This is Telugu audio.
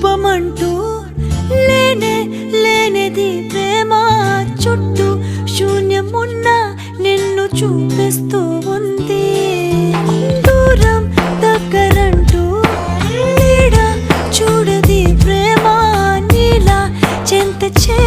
శుభమంటూ లేనే లేనిది ప్రేమ చుట్టూ శూన్యమున్న నిన్ను చూపిస్తూ ఉంది. దూరం దగ్గరంటూ నీడ చూడది ప్రేమ నీలా చెంత చే